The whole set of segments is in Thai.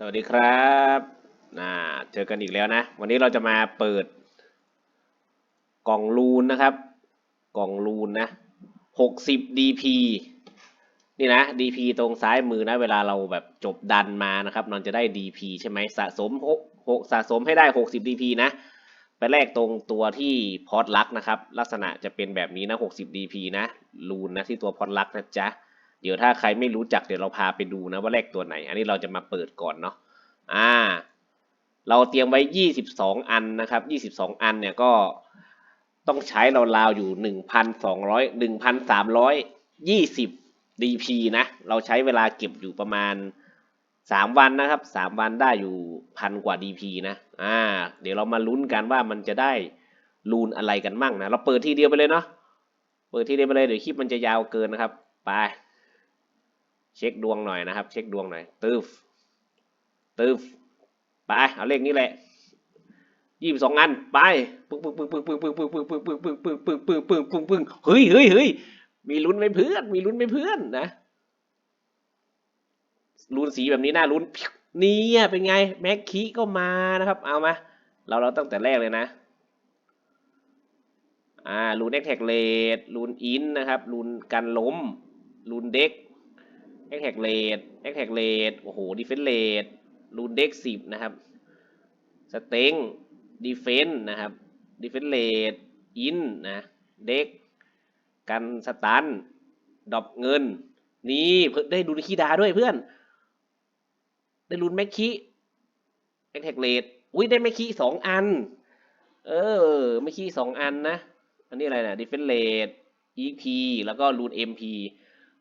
สวัสดีครับน่าเจอกันอีกแล้วนะ วันนี้เราจะมาเปิด กล่องลูนนะครับ กล่องลูนนะหกสิบ DP นี่นะ DP ตรงซ้ายมือนะ เวลาเราแบบจบดันมานะครับมันจะได้ DP ใช่ไหมสะสมหกหกสะสมให้ได้ 60 DP นะ ไปแลกตรงตัวที่พอร์ตลักนะครับ ลักษณะจะเป็นแบบนี้นะ 60 DP นะ ลูนนะที่ตัวพอร์ตลักนะจ๊ะ เดี๋ยวถ้าใครไม่รู้จักเดี๋ยวเราพาไปดูนะว่าแลกตัวไหน อันนี้เราจะมาเปิดก่อนเนาะอ่า เราเตรียมไว้ 22 อันนะครับ 22 อันเนี่ยก็ต้องใช้เราวๆอยู่ 1,200 1,320 DP นะ เราใช้เวลาเก็บอยู่ประมาณ 3 วันนะครับ 3 วันได้อยู่พันกว่า DP นะอ่าเดี๋ยวเรามาลุ้นกันว่ามันจะได้รูนอะไรกันมั่งนะ เราเปิดทีเดียวไปเลยเนาะเปิดทีเดียวไปเลยเดี๋ยวคลิปมันจะยาวเกินนะครับ ไป เช็คดวงหน่อยนะครับ เช็คดวงหน่อยตึ๊บตึ๊บไปเอาเลขนี้แหละยี่สิบสองอันไปปึ้งปึ้งปึ้งปึ้งปึ้งปึ้งปึ้งปึ้งปึ้งปึ้งปึ้งปึ้งปึ้งปึ้งปึ้งปึ้งปึ้งเฮ้ยเฮ้ยเฮ้ยมีลุ้นไหมเพื่อนมีลุ้นไหมเพื่อนนะลุ้นสีแบบนี้น่าลุ้นนี่เป็นไงแม็กคีก็มานะครับ เอามาเราเราตั้งแต่แรกเลยนะอ่าลูนเอ็กแท็กเลดลูนอินนะครับลูนกันล้มลูนเด็ก แอคแท็กเลดแอคแท็กเลดโอ้โหดีเฟนเลดรูนเด็กสิบนะครับสเต็งดีเฟนนะครับดีเฟนเลดอินนะเด็กกันสตันดอปเงิน นี่เพิ่งได้รุนคีดาด้วยเพื่อน ได้รุนแม็กคีแอคแท็กเลดอุ้ยได้แม็กคีสองอัน เออแม็กคีสองอันนะ อันนี้อะไรนะดีเฟนเลด EP แล้วก็รูน MP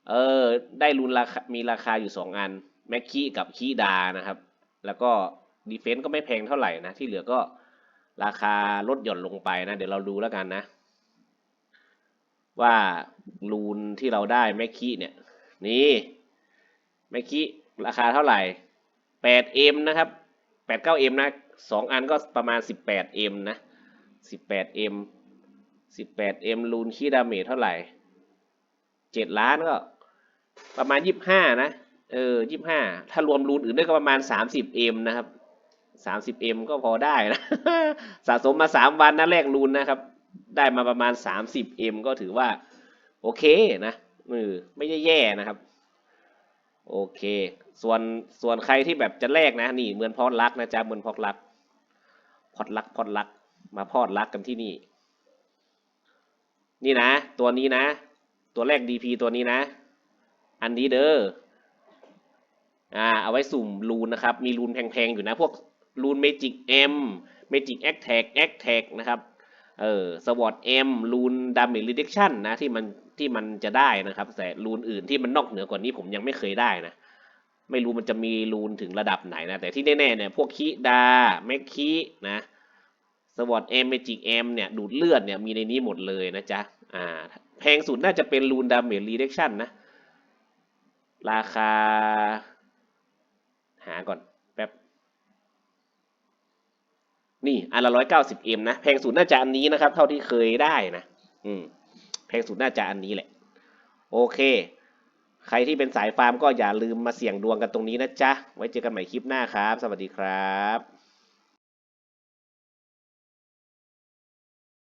เออ ได้รุนราคามีราคาอยู่สองอัน แม็กคีกับคีดานะครับ แล้วก็ดีเฟนต์ก็ไม่แพงเท่าไหร่นะ ที่เหลือก็ราคาลดหย่อนลงไปนะ เดี๋ยวเราดูแล้วกันนะ ว่ารูนที่เราได้แม็กคีเนี่ย นี่แม็กคีราคาเท่าไหร่ 8M นะครับ 89M นะสองอันก็ประมาณ 18M นะ 18M 18M รูนคีดาเมจเท่าไหร่เจ็ดล้านก็ ประมาณยี่ห้านะ เออยี่ห้าถ้ารวมรูนอื่นด้วยก็ประมาณสามสิบเอ็มนะครับสามสิบเอ็มก็พอได้นะสะสมมาสามวันนะแรกรูนนะครับ ได้มาประมาณสามสิบเอ็มก็ถือว่า โอเคนะเออไม่แย่ๆนะครับ โอเค ส่วนส่วนใครที่แบบจะแลกนะ นี่เหมือนพอดรักนะจ๊ะเหมือนพอดรักพอดรักพอดรัก มาพอดรักกันที่นี่ นี่นะ ตัวนี้นะ ตัวแรก DP ตัวนี้นะ อันนี้เด้ออ่าเอาไว้สุ่มรูนนะครับ มีรูนแพงๆอยู่นะ พวกรูนเมจิกเอ็มเมจิกแอคแท็กแอคแท็กนะครับเออสวอตเอ็มรูนดาเมจรีเดคชั่นนะที่มันที่มันจะได้นะครับ แต่รูนอื่นที่มันนอกเหนือกว่านี้ผมยังไม่เคยได้นะ ไม่รู้มันจะมีรูนถึงระดับไหนนะ แต่ที่แน่ๆเนี่ยพวกคิดาแม็กคีนะสวอตเอ็มเมจิกเอ็มเนี่ยดูดเลือดเนี่ยมีในนี้หมดเลยนะจ๊ะอ่าแพงสุดน่าจะเป็นรูนดาเมจรีเดคชั่นนะ ราคา หาก่อน แป๊บ นี่อันละร้อยเก้าสิบเอ็มนะ แพงสุดน่าจะอันนี้นะครับ เท่าที่เคยได้นะ อืม แพงสุดน่าจะอันนี้แหละ โอเค ใครที่เป็นสายฟาร์มก็อย่าลืมมาเสี่ยงดวงกันตรงนี้นะจ๊ะ ไว้เจอกันใหม่คลิปหน้าครับ สวัสดีครับ